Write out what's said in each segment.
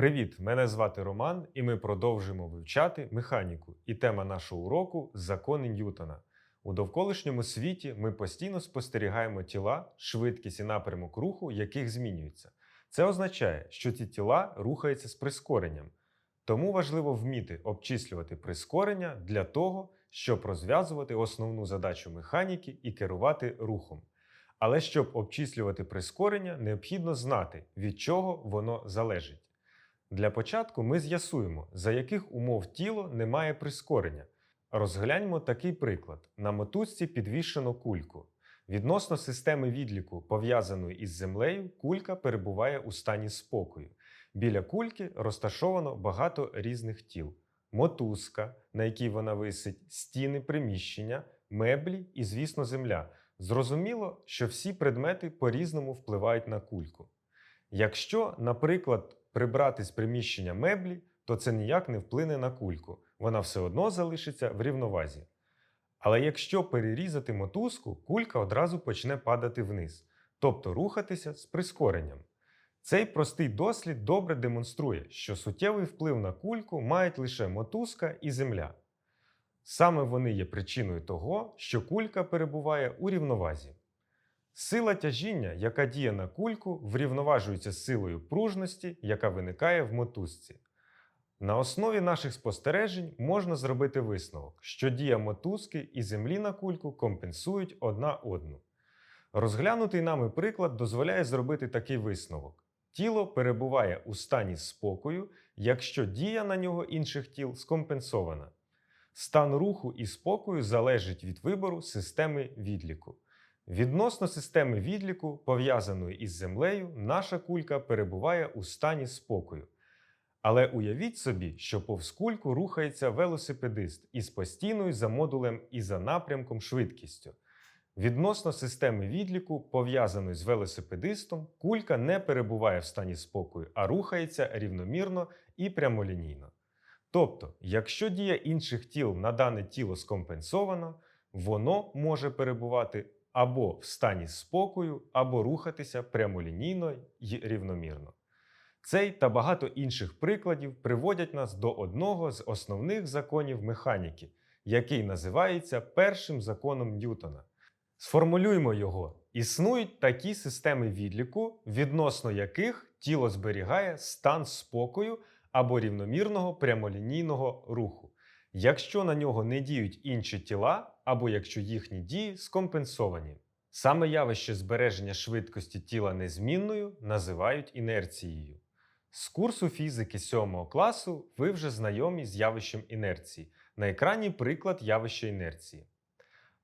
Привіт! Мене звати Роман, і ми продовжуємо вивчати механіку. І тема нашого уроку закони Ньютона. У довколишньому світі ми постійно спостерігаємо тіла, швидкість і напрямок руху, яких змінюються. Це означає, що ці тіла рухаються з прискоренням. Тому важливо вміти обчислювати прискорення для того, щоб розв'язувати основну задачу механіки і керувати рухом. Але щоб обчислювати прискорення, необхідно знати, від чого воно залежить. Для початку ми з'ясуємо, за яких умов тіло не має прискорення. Розгляньмо такий приклад: на мотузці підвішено кульку. Відносно системи відліку, пов'язаної із землею, кулька перебуває у стані спокою. Біля кульки розташовано багато різних тіл: мотузка, на якій вона висить, стіни приміщення, меблі і, звісно, земля. Зрозуміло, що всі предмети по-різному впливають на кульку. Якщо, наприклад, прибрати з приміщення меблі, то це ніяк не вплине на кульку, вона все одно залишиться в рівновазі. Але якщо перерізати мотузку, кулька одразу почне падати вниз, тобто рухатися з прискоренням. Цей простий дослід добре демонструє, що суттєвий вплив на кульку мають лише мотузка і земля. Саме вони є причиною того, що кулька перебуває у рівновазі. Сила тяжіння, яка діє на кульку, врівноважується з силою пружності, яка виникає в мотузці. На основі наших спостережень можна зробити висновок, що дія мотузки і землі на кульку компенсують одна одну. Розглянутий нами приклад дозволяє зробити такий висновок: тіло перебуває у стані спокою, якщо дія на нього інших тіл скомпенсована. Стан руху і спокою залежить від вибору системи відліку. Відносно системи відліку, пов'язаної із землею, наша кулька перебуває у стані спокою. Але уявіть собі, що повз кульку рухається велосипедист із постійною за модулем і за напрямком швидкістю. Відносно системи відліку, пов'язаної з велосипедистом, кулька не перебуває в стані спокою, а рухається рівномірно і прямолінійно. Тобто, якщо дія інших тіл на дане тіло скомпенсована, воно може перебувати або в стані спокою, або рухатися прямолінійно й рівномірно. Цей та багато інших прикладів приводять нас до одного з основних законів механіки, який називається першим законом Ньютона. Сформулюємо його. Існують такі системи відліку, відносно яких тіло зберігає стан спокою або рівномірного прямолінійного руху, якщо на нього не діють інші тіла, або якщо їхні дії скомпенсовані. Саме явище збереження швидкості тіла незмінною називають інерцією. З курсу фізики 7 класу ви вже знайомі з явищем інерції. На екрані приклад явища інерції.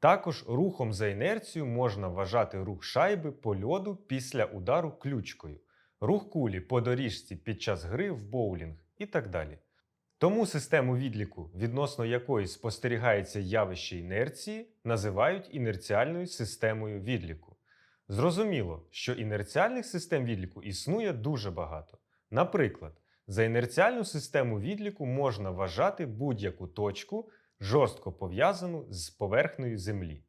Також рухом за інерцією можна вважати рух шайби по льоду після удару ключкою, рух кулі по доріжці під час гри в боулінг і так далі. Тому систему відліку, відносно якої спостерігається явище інерції, називають інерціальною системою відліку. Зрозуміло, що інерціальних систем відліку існує дуже багато. Наприклад, за інерціальну систему відліку можна вважати будь-яку точку, жорстко пов'язану з поверхнею Землі.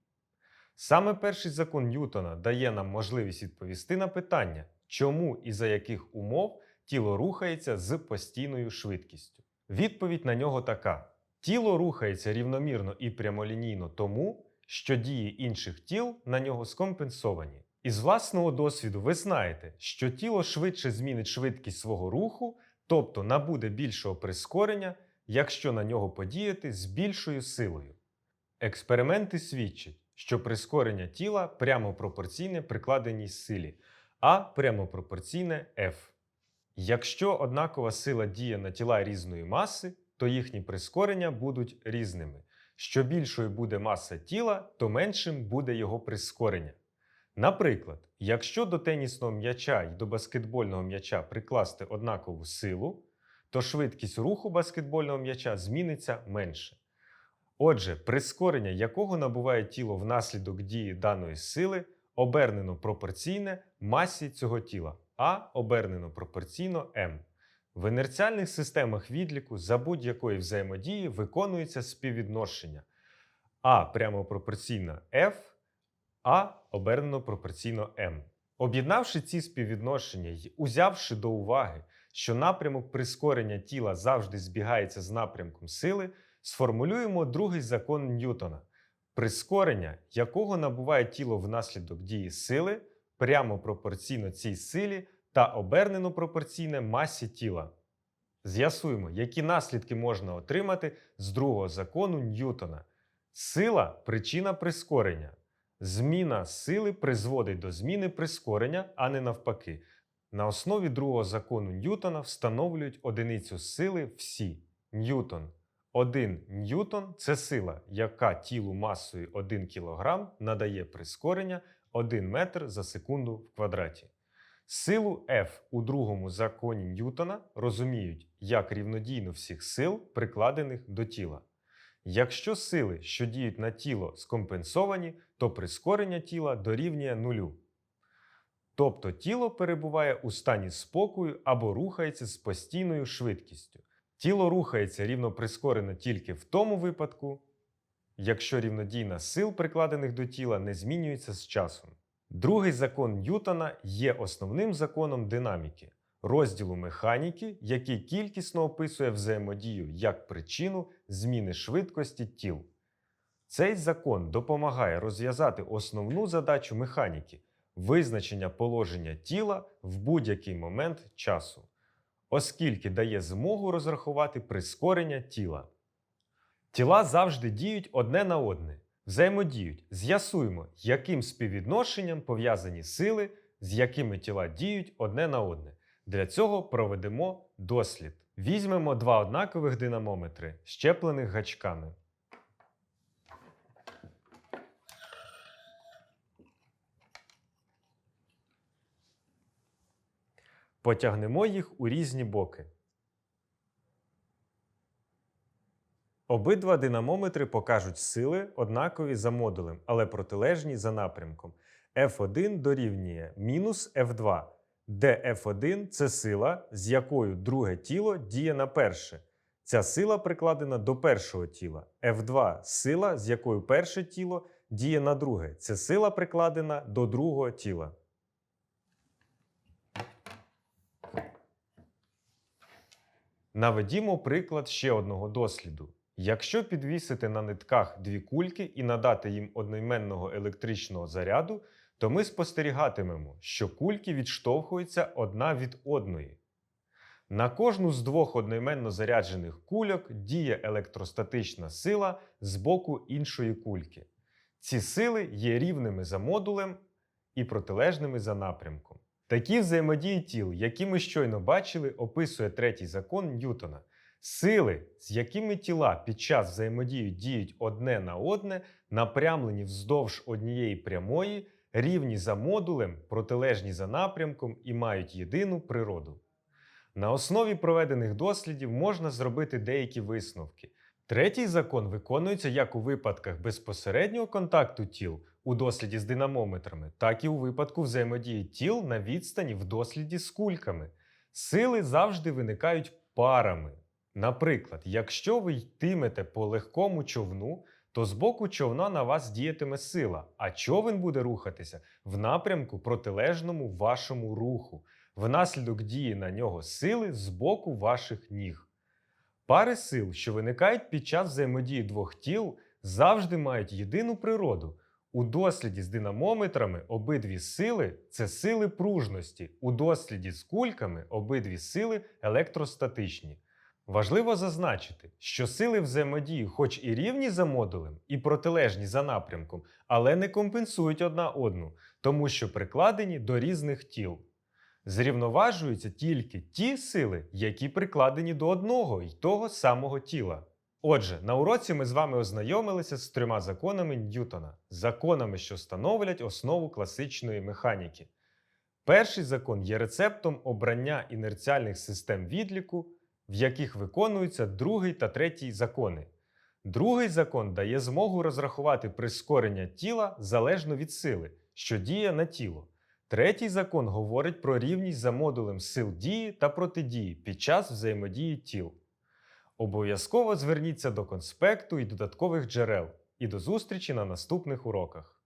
Саме перший закон Ньютона дає нам можливість відповісти на питання, чому і за яких умов тіло рухається з постійною швидкістю. Відповідь на нього така: тіло рухається рівномірно і прямолінійно тому, що дії інших тіл на нього скомпенсовані. Із власного досвіду ви знаєте, що тіло швидше змінить швидкість свого руху, тобто набуде більшого прискорення, якщо на нього подіяти з більшою силою. Експерименти свідчать, що прискорення тіла прямо пропорційне прикладеній силі, а прямо пропорційне F. Якщо однакова сила діє на тіла різної маси, то їхні прискорення будуть різними. Що більшою буде маса тіла, то меншим буде його прискорення. Наприклад, якщо до тенісного м'яча і до баскетбольного м'яча прикласти однакову силу, то швидкість руху баскетбольного м'яча зміниться менше. Отже, прискорення, якого набуває тіло внаслідок дії даної сили, обернено пропорційне масі цього тіла, а обернено пропорційно m. В інерціальних системах відліку за будь-якої взаємодії виконується співвідношення А прямо пропорційно F, а обернено пропорційно m. Об'єднавши ці співвідношення й узявши до уваги що напрямок прискорення тіла завжди збігається з напрямком сили, сформулюємо другий закон Ньютона, прискорення, якого набуває тіло внаслідок дії сили, прямо пропорційно цій силі та обернено пропорційне масі тіла. З'ясуємо, які наслідки можна отримати з другого закону Ньютона. Сила причина прискорення. Зміна сили призводить до зміни прискорення, а не навпаки. На основі другого закону Ньютона встановлюють одиницю сили всі Ньютон. 1 ньютон це сила, яка тілу масою 1 кг надає прискорення 1 метр за секунду в квадраті. Силу F у другому законі Ньютона розуміють як рівнодійну всіх сил, прикладених до тіла. Якщо сили, що діють на тіло, скомпенсовані, то прискорення тіла дорівнює нулю. Тобто тіло перебуває у стані спокою або рухається з постійною швидкістю. Тіло рухається рівно прискорено тільки в тому випадку, якщо рівнодійна сил, прикладених до тіла, не змінюється з часом. Другий закон Ньютона є основним законом динаміки, розділу механіки, який кількісно описує взаємодію як причину зміни швидкості тіл. Цей закон допомагає розв'язати основну задачу механіки визначення положення тіла в будь-який момент часу, оскільки дає змогу розрахувати прискорення тіла. Тіла завжди діють одне на одне, взаємодіють. З'ясуємо, яким співвідношенням пов'язані сили, з якими тіла діють одне на одне. Для цього проведемо дослід. Візьмемо два однакових динамометри, щеплених гачками. Потягнемо їх у різні боки. Обидва динамометри покажуть сили однакові за модулем, але протилежні за напрямком. F1 дорівнює мінус F2, де F1 це сила, з якою друге тіло діє на перше. Ця сила прикладена до першого тіла. F2 сила, з якою перше тіло діє на друге. Це сила прикладена до другого тіла. Наведімо приклад ще одного досліду. Якщо підвісити на нитках дві кульки і надати їм одноіменного електричного заряду, то ми спостерігатимемо, що кульки відштовхуються одна від одної. На кожну з двох одноіменно заряджених кульок діє електростатична сила з боку іншої кульки. Ці сили є рівними за модулем і протилежними за напрямком. Такі взаємодії тіл, які ми щойно бачили, описує третій закон Ньютона. Сили, з якими тіла під час взаємодії діють одне на одне, напрямлені вздовж однієї прямої, рівні за модулем, протилежні за напрямком і мають єдину природу. На основі проведених дослідів можна зробити деякі висновки. Третій закон виконується як у випадках безпосереднього контакту тіл у досліді з динамометрами, так і у випадку взаємодії тіл на відстані в досліді з кульками. Сили завжди виникають парами. Наприклад, якщо ви йтимете по легкому човну, то з боку човна на вас діятиме сила, а човен буде рухатися в напрямку протилежному вашому руху, внаслідок дії на нього сили з боку ваших ніг. Пари сил, що виникають під час взаємодії двох тіл, завжди мають єдину природу. У досліді з динамометрами обидві сили це сили пружності, у досліді з кульками обидві сили електростатичні. Важливо зазначити, що сили взаємодії, хоч і рівні за модулем, і протилежні за напрямком, але не компенсують одна одну, тому що прикладені до різних тіл. Зрівноважуються тільки ті сили, які прикладені до одного й того самого тіла. Отже, на уроці ми з вами ознайомилися з трьома законами Ньютона, законами, що становлять основу класичної механіки. Перший закон є рецептом обрання інерціальних систем відліку, в яких виконуються другий та третій закони. Другий закон дає змогу розрахувати прискорення тіла залежно від сили, що діє на тіло. Третій закон говорить про рівність за модулем сил дії та протидії під час взаємодії тіл. Обов'язково зверніться до конспекту і додаткових джерел. І до зустрічі на наступних уроках.